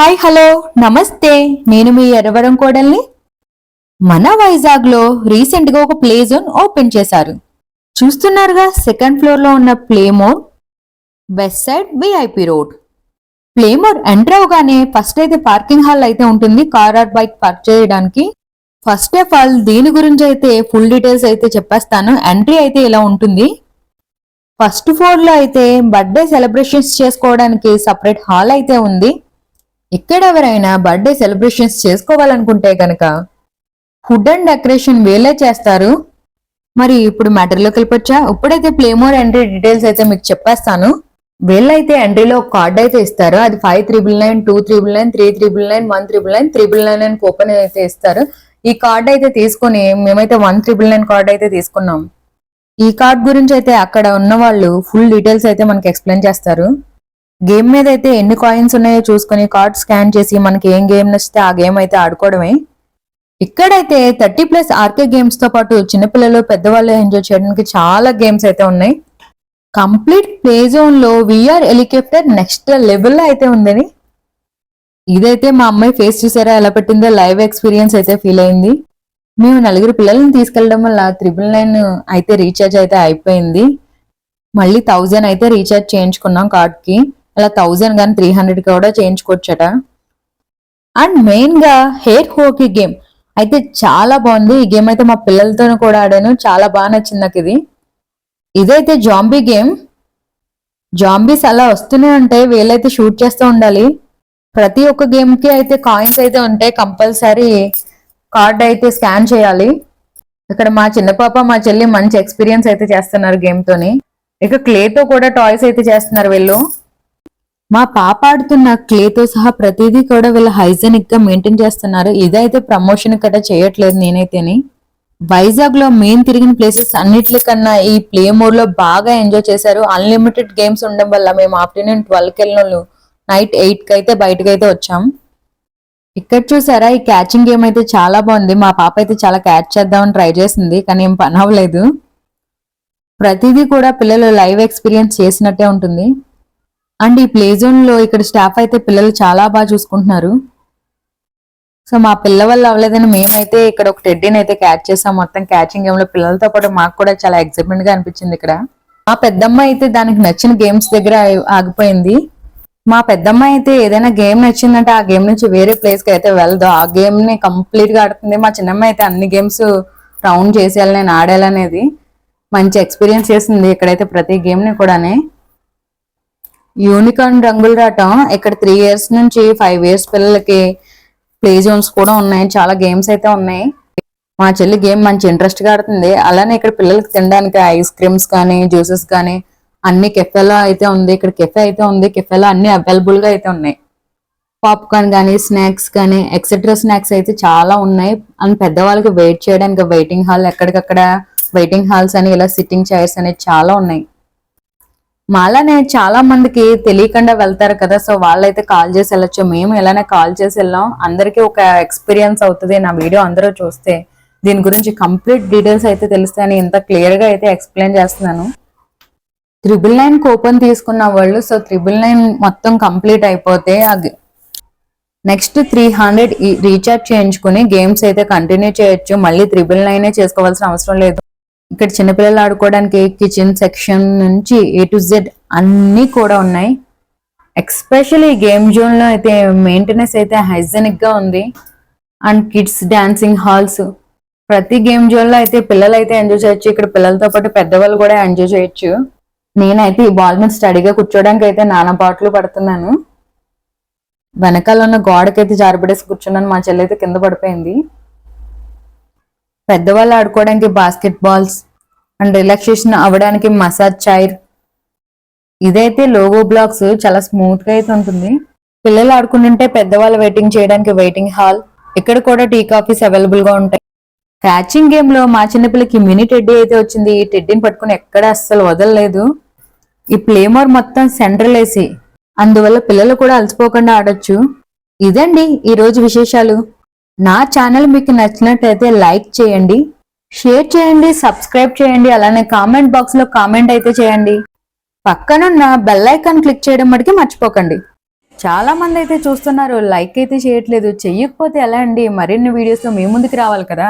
Hi hello నమస్తే. నేను మీ ఎర్రవరం కోడల్ని. మన వైజాగ్లో రీసెంట్గా ఒక ప్లే జోన్ ఓపెన్ చేశారు. చూస్తున్నారుగా సెకండ్ ఫ్లోర్లో ఉన్న Playmore west side VIP road. Playmore enter అవగానే ఫస్ట్ అయితే పార్కింగ్ హాల్ అయితే ఉంటుంది కార్ ఆర్ బైక్ పార్క్ చేయడానికి. ఫస్ట్ ఆఫ్ ఆల్ దీని గురించి అయితే ఫుల్ డీటెయిల్స్ అయితే చెప్పేస్తాను. ఎంట్రీ అయితే ఇలా ఉంటుంది. ఫస్ట్ ఫ్లోర్లో అయితే బర్త్డే సెలబ్రేషన్స్ చేసుకోవడానికి సపరేట్ హాల్ అయితే ఉంది. ఇక్కడ ఎవరైనా బర్త్డే సెలబ్రేషన్స్ చేసుకోవాలనుకుంటే కనుక ఫుడ్ అండ్ డెకరేషన్ వీళ్ళే చేస్తారు. మరి ఇప్పుడు మ్యాటర్లోకి వెళ్ళిపోవచ్చా ఇప్పుడైతే ప్లేమోర్ ఎంట్రీ డీటెయిల్స్ అయితే మీకు చెప్పేస్తాను. వీళ్ళైతే ఎంట్రీలో ఒక కార్డ్ అయితే ఇస్తారు. అది five triple nine two triple nine three triple nine one triple nine triple nine అని కూపన్ అయితే ఇస్తారు. ఈ కార్డ్ అయితే తీసుకొని మేమైతే వన్ త్రిబుల్ నైన్ కార్డ్ అయితే తీసుకున్నాం. ఈ కార్డ్ గురించి అయితే అక్కడ ఉన్న వాళ్ళు ఫుల్ డీటెయిల్స్ అయితే మనకి ఎక్స్ప్లెయిన్ చేస్తారు. గేమ్ మీద అయితే ఎన్ని కాయిన్స్ ఉన్నాయో చూసుకుని కార్డ్ స్కాన్ చేసి మనకి ఏం గేమ్ నచ్చితే ఆ గేమ్ అయితే ఆడుకోవడమే. ఇక్కడైతే థర్టీ ప్లస్ ఆర్కే గేమ్స్తో పాటు చిన్నపిల్లలు పెద్దవాళ్ళు ఎంజాయ్ చేయడానికి చాలా గేమ్స్ అయితే ఉన్నాయి. కంప్లీట్ ప్లే జోన్లో విఆర్ హెలికాప్టర్ నెక్స్ట్ లెవెల్లో అయితే ఉందని. ఇదైతే మా అమ్మాయి ఫేస్ చూసారా? ఎలా పెట్టిందో లైవ్ ఎక్స్పీరియన్స్ అయితే ఫీల్ అయింది. మేము నలుగురు పిల్లల్ని తీసుకెళ్ళడం వల్ల త్రిబుల్ నైన్ అయితే రీఛార్జ్ అయితే అయిపోయింది. మళ్ళీ థౌజండ్ అయితే రీఛార్జ్ చేయించుకున్నాం కార్డ్కి అలా థౌజండ్ కానీ త్రీ హండ్రెడ్ కూడా చేయించుకోవచ్చట. అండ్ మెయిన్గా హెయిర్ హోకీ గేమ్ అయితే చాలా బాగుంది. ఈ గేమ్ అయితే మా పిల్లలతో కూడా ఆడాను. చాలా బాగా నచ్చింది నాకు ఇది. ఇదైతే జాంబీ గేమ్ జాంబీస్ అలా వస్తూనే ఉంటాయి. వీళ్ళైతే షూట్ చేస్తూ ఉండాలి. ప్రతి ఒక్క గేమ్కి అయితే కాయిన్స్ అయితే ఉంటాయి. కంపల్సరీ కార్డ్ అయితే స్కాన్ చేయాలి. ఇక్కడ మా చిన్న పాప మా చెల్లి మంచి ఎక్స్పీరియన్స్ అయితే చేస్తున్నారు గేమ్తోని ఇక క్లేతో కూడా టాయ్స్ అయితే చేస్తున్నారు వీళ్ళు. మా పాప ఆడుతున్న క్లేతో సహా ప్రతిదీ కూడా వీళ్ళు హైజెనిక్గా మెయింటైన్ చేస్తున్నారు. ఇదైతే ప్రమోషన్ కట్టా చేయట్లేదు నేనైతేని. వైజాగ్లో మెయిన్ తిరిగిన ప్లేసెస్ అన్నిటికన్నా ఈ ప్లే మోడ్లో బాగా ఎంజాయ్ చేశారు. అన్లిమిటెడ్ గేమ్స్ ఉండడం వల్ల మేము ఆఫ్టర్నూన్ ట్వెల్వ్కి వెళ్ళిన వాళ్ళు నైట్ ఎయిట్కి అయితే బయటకు అయితే వచ్చాం. ఇక్కడ చూసారా ఈ క్యాచింగ్ గేమ్ అయితే చాలా బాగుంది. మా పాప అయితే చాలా క్యాచ్ చేద్దామని ట్రై చేసింది కానీ ఏం పని అవ్వలేదు. ప్రతిదీ కూడా పిల్లలు లైవ్ ఎక్స్పీరియన్స్ చేసినట్టే ఉంటుంది. అండ్ ఈ ప్లే జోన్లో ఇక్కడ స్టాఫ్ అయితే పిల్లలు చాలా బాగా చూసుకుంటున్నారు. సో మా పిల్ల వల్ల అవ్వలేదని మేమైతే ఇక్కడ ఒక టెడ్డీని అయితే క్యాచ్ చేసాం. మొత్తం క్యాచింగ్ గేమ్లో పిల్లలతో పాటు మాకు కూడా చాలా ఎక్సైట్మెంట్గా అనిపించింది ఇక్కడ. మా పెద్దమ్మ అయితే దానికి నచ్చిన గేమ్స్ దగ్గర ఆగిపోయింది. మా పెద్దమ్మ అయితే ఏదైనా గేమ్ నచ్చిందంటే ఆ గేమ్ నుంచి వేరే ప్లేస్కి అయితే వెళ్ళదు ఆ గేమ్ని కంప్లీట్గా ఆడుతుంది. మా చిన్నమ్మ అయితే అన్ని గేమ్స్ రౌండ్ చేసేయాలి నేను ఆడాలనేది. మంచి ఎక్స్పీరియన్స్ చేసింది ఇక్కడైతే ప్రతి గేమ్ని కూడానే. యూనికార్న్ రంగుల రాటం ఇక్కడ త్రీ ఇయర్స్ నుంచి ఫైవ్ ఇయర్స్ పిల్లలకి ప్లే జోన్స్ కూడా ఉన్నాయి. చాలా గేమ్స్ అయితే ఉన్నాయి. మా చెల్లి గేమ్ మంచి ఇంట్రెస్ట్గా ఆడుతుంది. అలానే ఇక్కడ పిల్లలకి తినడానికి ఐస్ క్రీమ్స్ కానీ జ్యూసెస్ కానీ అన్ని కెఫేలో అయితే ఉంది. ఇక్కడ కెఫే అయితే ఉంది. కెఫేలో అన్ని అవైలబుల్గా అయితే ఉన్నాయి. పాప్కార్న్ కానీ స్నాక్స్ కానీ ఎక్సెట్రా స్నాక్స్ అయితే చాలా ఉన్నాయి. అండ్ పెద్దవాళ్ళకి వెయిట్ చేయడానికి వెయిటింగ్ హాల్ ఎక్కడికక్కడ వెయిటింగ్ హాల్స్ అని ఇలా సిట్టింగ్ చైర్స్ అనేవి చాలా ఉన్నాయి. మాలానే చాలా మందికి తెలియకుండా వెళ్తారు కదా సో వాళ్ళైతే కాల్ చేసి వెళ్ళొచ్చు. మేము ఇలానే కాల్ చేసి వెళ్ళాం. అందరికీ ఒక ఎక్స్పీరియన్స్ అవుతుంది నా వీడియో అందరూ చూస్తే. దీని గురించి కంప్లీట్ డీటెయిల్స్ అయితే తెలుస్తాయని ఇంత క్లియర్గా అయితే ఎక్స్ప్లెయిన్ చేస్తున్నాను. త్రిబుల్ నైన్ కూపన్ తీసుకున్న వాళ్ళు సో త్రిబుల్ నైన్ మొత్తం కంప్లీట్ అయిపోతే నెక్స్ట్ త్రీ హండ్రెడ్ రీఛార్జ్ చేయించుకుని గేమ్స్ అయితే కంటిన్యూ చేయొచ్చు. మళ్ళీ త్రిబుల్ నైనే చేసుకోవాల్సిన అవసరం లేదు. ఇక్కడ చిన్నపిల్లలు ఆడుకోవడానికి కిచెన్ సెక్షన్ నుంచి ఏ టు జెడ్ అన్నీ కూడా ఉన్నాయి. ఎక్స్పెషల్లీ గేమ్ జోన్లో అయితే మెయింటెనెన్స్ అయితే హైజెనిక్గా ఉంది. అండ్ కిడ్స్ డాన్సింగ్ హాల్స్ ప్రతి గేమ్ జోన్లో అయితే పిల్లలు అయితే ఎంజాయ్ చేయొచ్చు. ఇక్కడ పిల్లలతో పాటు పెద్దవాళ్ళు కూడా ఎంజాయ్ చేయొచ్చు. నేనైతే ఈ బాల్ మీద స్టడీగా కూర్చోడానికి అయితే నానా పాటలు పడుతున్నాను. వెనకాల ఉన్న గోడకైతే జారిపడేసి కూర్చున్నాను. మా చెల్లి అయితే కింద పడిపోయింది. పెద్దవాళ్ళు ఆడుకోవడానికి బాస్కెట్ బాల్స్ అండ్ రిలాక్సేషన్ అవ్వడానికి మసాజ్ చైర్ ఇదైతే లోగో బ్లాక్స్ చాలా స్మూత్గా అయితే ఉంటుంది. పిల్లలు ఆడుకుంటుంటే పెద్దవాళ్ళు వెయిటింగ్ చేయడానికి వెయిటింగ్ హాల్ ఇక్కడ కూడా టీ కాఫీస్ అవైలబుల్గా ఉంటాయి. క్యాచింగ్ గేమ్లో మా చిన్నపిల్లకి మినీ టెడ్డీ అయితే వచ్చింది. ఈ టెడ్డీని పట్టుకుని ఎక్కడ అస్సలు వదలలేదు. ఈ ప్లేమోర్ మొత్తం సెంట్రల్ ఏసీ అందువల్ల పిల్లలు కూడా అలసిపోకుండా ఆడొచ్చు. ఇదండి ఈరోజు విశేషాలు. నా ఛానల్ మీకు నచ్చినట్లయితే లైక్ చేయండి. షేర్ చేయండి సబ్స్క్రైబ్ చేయండి అలానే కామెంట్ బాక్స్లో కామెంట్ అయితే చేయండి. పక్కనున్న బెల్ ఐకాన్ క్లిక్ చేయడం మటుకి మర్చిపోకండి. చాలా మంది అయితే చూస్తున్నారు లైక్ అయితే చేయట్లేదు చెయ్యకపోతే ఎలా అండి? మరిన్ని వీడియోస్ మీ ముందుకు రావాలి కదా.